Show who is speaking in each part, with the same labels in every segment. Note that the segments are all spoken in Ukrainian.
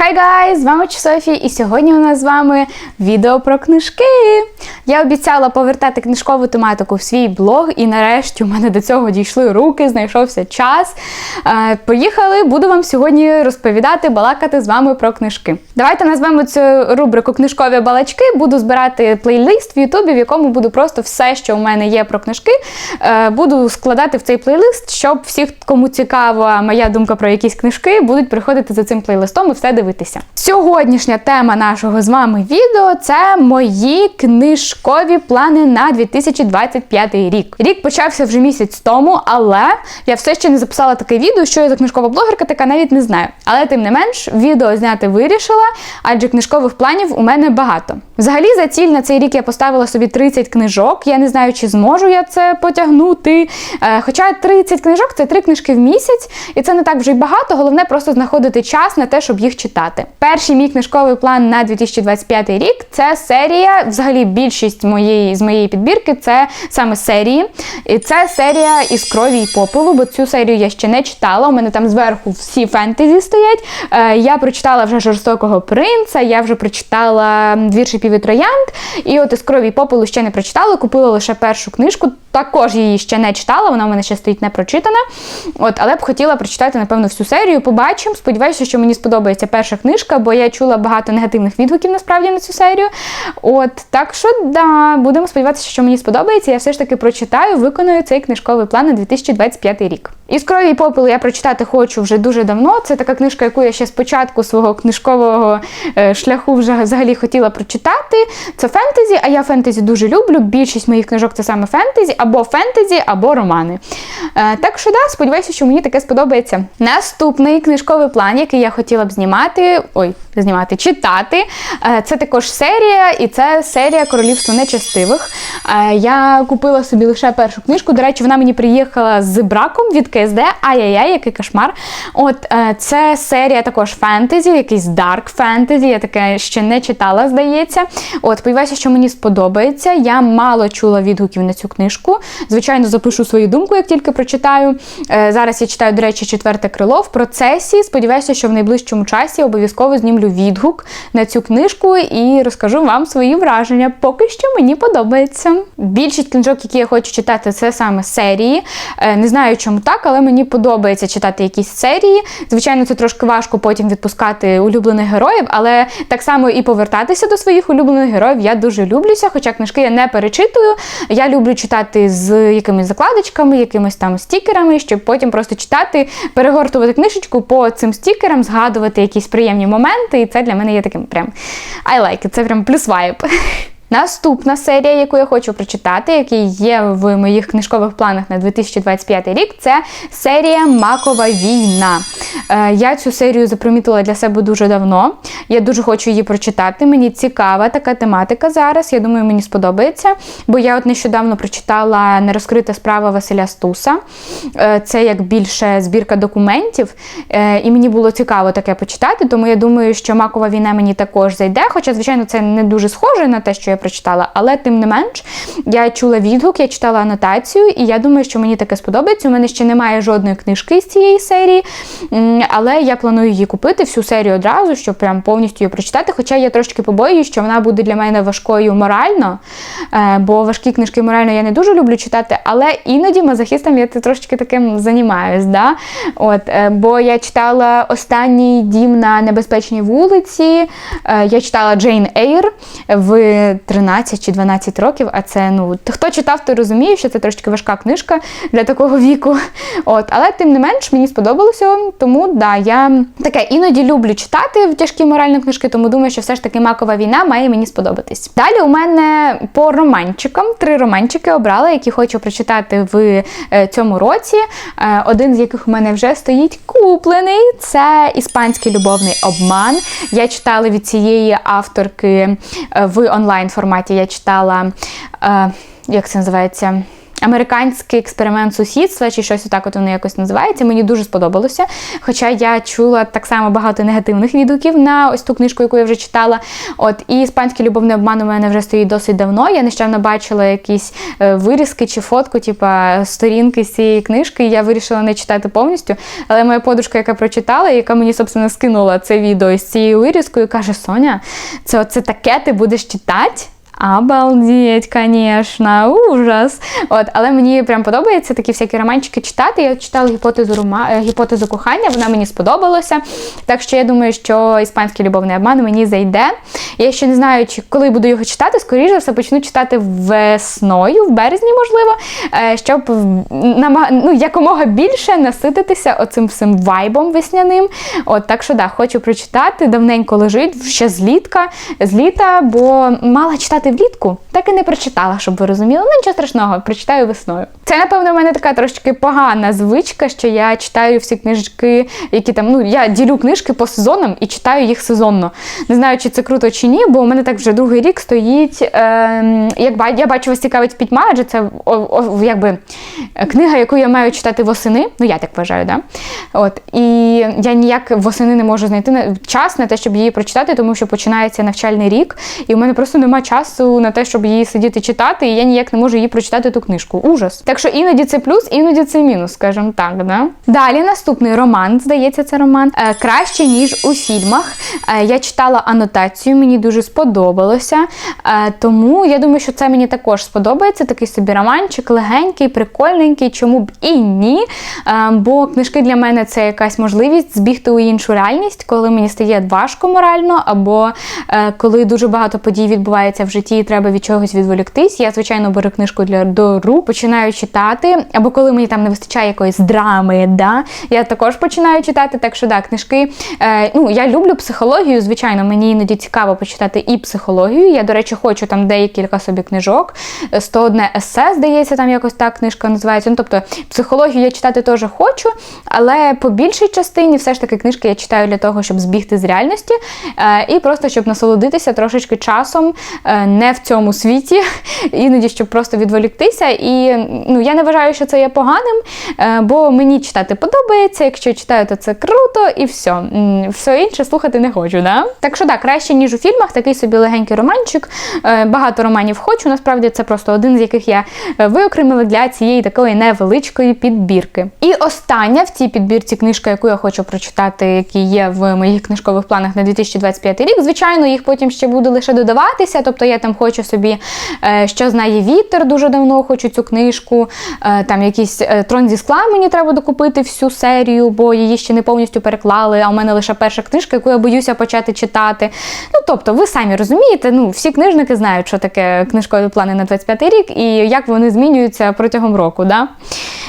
Speaker 1: Хай гайз! З вами Софі, і сьогодні у нас з вами відео про книжки. Я обіцяла повертати книжкову тематику в свій блог, і нарешті у мене до цього дійшли руки, знайшовся час. Е, Поїхали, буду вам сьогодні розповідати, балакати з вами про книжки. Давайте назвемо цю рубрику Книжкові балачки. Буду збирати плейлист в Ютубі, в якому буду просто все, що у мене є про книжки, е, буду складати в цей плейлист, щоб всіх, кому цікава моя думка про якісь книжки, будуть приходити за цим плейлистом і все дивитися. Сьогоднішня тема нашого з вами відео це мої книжкові плани на 2025 рік. Рік почався вже місяць тому, але я все ще не записала таке відео, що я за книжкова блогерка, така навіть не знаю. Але тим не менш, відео зняти вирішила, адже книжкових планів у мене багато. Взагалі, за ціль на цей рік я поставила собі 30 книжок. Я не знаю, чи зможу я це потягнути. Е, Хоча 30 книжок це 3 книжки в місяць, і це не так вже й багато. Головне просто знаходити час на те, щоб їх читати. Перший мій книжковий план на 2025 рік це серія. Взагалі, більшість моєї з моєї підбірки це саме серії. І це серія із крові і попелу, бо цю серію я ще не читала. У мене там зверху всі фентезі стоять. Е, Я прочитала вже жорстокого принца, я вже прочитала Піви Троянд. І от із крові і попелу ще не прочитала. Купила лише першу книжку. Також її ще не читала, вона в мене ще стоїть не прочитана. От, але б хотіла прочитати, напевно, всю серію. Побачимо. Сподіваюся, що мені сподобається перша книжка, бо я чула багато негативних відгуків насправді на цю серію. От, так що да, будемо сподіватися, що мені сподобається. Я все ж таки прочитаю, виконую цей книжковий план на 2025 рік. Із крові і попелу я прочитати хочу вже дуже давно. Це така книжка, яку я ще з початку свого книжкового е, шляху вже взагалі хотіла прочитати. Це фентезі, а я фентезі дуже люблю. Більшість моїх книжок це саме фентезі, або фентезі, або романи. Е, так що да, сподіваюся, що мені таке сподобається. Наступний книжковий план, який я хотіла б знімати, ой, знімати, читати. е, Це також серія, і це серія Королівство нечестивих. Я купила собі лише першу книжку. До речі, вона мені приїхала з браком від КСД. Ай-яй-яй, який кошмар. От е, це серія також фентезі, якийсь дарк фентезі. Я таке ще не читала, здається. От, сподіваюся, що мені сподобається. Я мало чула відгуків на цю книжку. Звичайно, запишу свою думку, як тільки прочитаю. Е, Зараз я читаю, до речі, четверте крило в процесі. Сподіваюся, що в найближчому часі обов'язково знімлю відгук на цю книжку і розкажу вам свої враження. Поки що мені подобається. Більшість книжок, які я хочу читати, це саме серії. Е, Не знаю, чому так, але мені подобається читати якісь серії. Звичайно, це трошки важко потім відпускати улюблених героїв, але так само і повертатися до своїх улюблених героїв я дуже люблюся, хоча книжки я не перечитую. Я люблю читати з якимись закладочками, якимись там стікерами, щоб потім просто читати, перегортувати книжечку по цим стікерам, згадувати якісь приємні моменти, і це для мене є таким прям I like it, це прям плюс вайб. Наступна серія, яку я хочу прочитати, який є в моїх книжкових планах на 2025 рік, це серія Макова війна. Е, Я цю серію запримітила для себе дуже давно. Я дуже хочу її прочитати. Мені цікава така тематика зараз. Я думаю, мені сподобається. Бо я от нещодавно прочитала нерозкрита справа Василя Стуса. Е, Це як більше збірка документів. Е, І мені було цікаво таке почитати, тому я думаю, що Макова війна мені також зайде. Хоча, звичайно, це не дуже схоже на те, що я прочитала, але тим не менш, я чула відгук, я читала анотацію, і я думаю, що мені таке сподобається. У мене ще немає жодної книжки з цієї серії, але я планую її купити всю серію одразу, щоб прям повністю її прочитати. Хоча я трошки побоююсь, що вона буде для мене важкою морально, е, бо важкі книжки морально я не дуже люблю читати, але іноді мазохістом я трошки таким займаюсь. Да? От, е, бо я читала останній дім на небезпечній вулиці, е, я читала Джейн Ейр в 13 чи 12 років. А це ну хто читав, той розуміє, що це трошки важка книжка для такого віку. От, але тим не менш мені сподобалося. Тому да, я таке іноді люблю читати тяжкі моральні книжки, тому думаю, що все ж таки макова війна має мені сподобатись. Далі у мене по романчикам три романчики обрала, які хочу прочитати в е, цьому році. Е, Один з яких у мене вже стоїть куплений. Це іспанський любовний обман. Я читала від цієї авторки е, в онлайн форматі. Я читала, е, як це називається? Американський експеримент сусідства, чи щось отак от воно якось називається. Мені дуже сподобалося. Хоча я чула так само багато негативних відгуків на ось ту книжку, яку я вже читала. От і іспанський любовний обман у мене вже стоїть досить давно. Я нещодавно бачила якісь е, вирізки чи фотку, типа сторінки з цієї книжки. і Я вирішила не читати повністю. Але моя подружка, яка прочитала, яка мені собственно скинула це відео з цією вирізкою, каже: Соня, це оце таке ти будеш читати. Обалдеть, звісно, ужас. От, але мені прям подобається такі всякі романчики читати. Я читала гіпотезу рома... Е, гіпотезу кохання, вона мені сподобалася. Так що я думаю, що іспанський любовний обман мені зайде. Я ще не знаю, чи коли буду його читати, скоріше за все почну читати весною, в березні, можливо, е, щоб ну, якомога більше насититися оцим всім вайбом весняним. От, Так що да, хочу прочитати, давненько лежить, ще з літка, з літа, бо мала читати читати влітку, так і не прочитала, щоб ви розуміли. Ну нічого страшного, прочитаю весною. Це, напевно, в мене така трошки погана звичка, що я читаю всі книжки, які там, ну, я ділю книжки по сезонам і читаю їх сезонно. Не знаю, чи це круто чи ні, бо у мене так вже другий рік стоїть. Е, як Я бачу, вас цікавить пітьма, адже це о, о, якби книга, яку я маю читати восени. Ну, я так вважаю, да? От. І я ніяк восени не можу знайти час на те, щоб її прочитати, тому що починається навчальний рік, і у мене просто немає часу часу на те, щоб її сидіти читати, і я ніяк не можу її прочитати ту книжку. Ужас. Так що іноді це плюс, іноді це мінус, скажімо так. Да? Далі наступний роман, здається, це роман. Е, краще, ніж у фільмах. Е, я читала анотацію, мені дуже сподобалося. Е, тому я думаю, що це мені також сподобається. Такий собі романчик, легенький, прикольненький, чому б і ні. Бо книжки для мене це якась можливість збігти у іншу реальність, коли мені стає важко морально, або коли дуже багато подій відбувається в житті житті треба від чогось відволіктись. Я, звичайно, беру книжку для до рук, починаю читати. Або коли мені там не вистачає якоїсь драми, да, я також починаю читати. Так що да, книжки. Е, ну, Я люблю психологію, звичайно, мені іноді цікаво почитати і психологію. Я, до речі, хочу там декілька собі книжок. 101 есе, здається, там якось так книжка називається. Ну, Тобто психологію я читати теж хочу, але по більшій частині все ж таки книжки я читаю для того, щоб збігти з реальності е, і просто щоб насолодитися трошечки часом. Е, не в цьому світі, іноді щоб просто відволіктися. І ну, я не вважаю, що це є поганим, е, бо мені читати подобається. Якщо читаю, то це круто і все. Все інше слухати не хочу. Да? Так що так, краще, ніж у фільмах, такий собі легенький романчик. Е, багато романів хочу. Насправді це просто один з яких я е, виокремила для цієї такої невеличкої підбірки. І остання в цій підбірці книжка, яку я хочу прочитати, які є в моїх книжкових планах на 2025 рік. Звичайно, їх потім ще буде лише додаватися. Тобто я там хочу собі, е, що знає вітер, дуже давно хочу цю книжку. Е, там якийсь е, трон зі скла мені треба докупити всю серію, бо її ще не повністю переклали. А у мене лише перша книжка, яку я боюся почати читати. Ну, тобто, ви самі розумієте, ну, всі книжники знають, що таке книжкові плани на 25 рік і як вони змінюються протягом року. Да?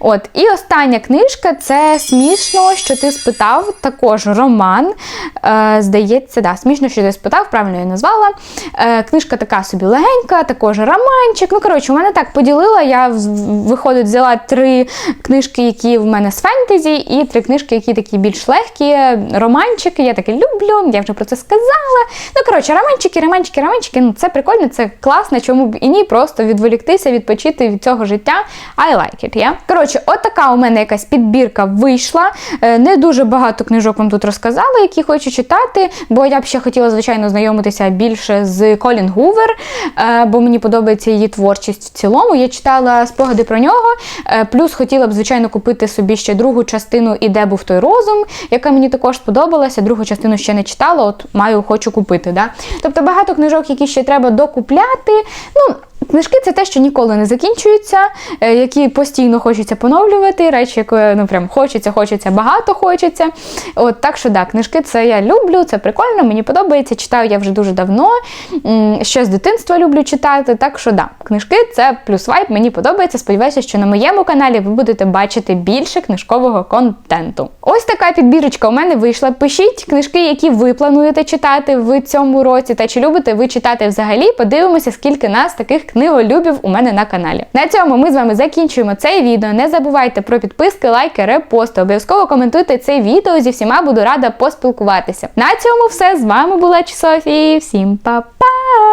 Speaker 1: От, І остання книжка це смішно, що ти спитав, також роман. Е, Здається, да, смішно, що ти спитав, правильно я назвала. Е, Книжка така собі легенька, також романчик. Ну, коротше, у мене так поділила. Я виходить, взяла три книжки, які в мене з фентезі, і три книжки, які такі більш легкі, романчики. Я таке люблю, я вже про це сказала. Ну, коротше, романчики, романчики, романчики. Ну, це прикольно, це класно, чому б і ні, просто відволіктися, відпочити від цього життя. I like it, yeah? Коротше, от така у мене якась підбірка вийшла. Е, не дуже багато книжок вам тут розказала, які хочу читати, бо я б ще хотіла, звичайно, знайомитися більше з Колін Гувер, е, бо мені подобається її творчість в цілому. Я читала спогади про нього. Е, плюс хотіла б, звичайно, купити собі ще другу частину І де був той розум, яка мені також сподобалася. Другу частину ще не читала, от маю хочу купити. Да? Тобто багато книжок, які ще треба докупляти. Ну, Книжки це те, що ніколи не закінчуються, е, які постійно хочеться поновлювати, речі, які ну прям хочеться, хочеться, багато хочеться. От Так що да, книжки це я люблю, це прикольно, мені подобається. Читаю я вже дуже давно. Ще з дитинства люблю читати. Так що да, книжки це плюс вайб, мені подобається. Сподіваюся, що на моєму каналі ви будете бачити більше книжкового контенту. Ось така підбірочка у мене вийшла. Пишіть книжки, які ви плануєте читати в цьому році, та чи любите ви читати взагалі. Подивимося, скільки нас таких книголюбів у мене на каналі. На цьому ми з вами закінчуємо це відео. Не забувайте про підписки, лайки, репости. Обов'язково коментуйте це відео. Зі всіма буду рада поспілкуватися. На цьому все з вами була Софія. Всім па-па!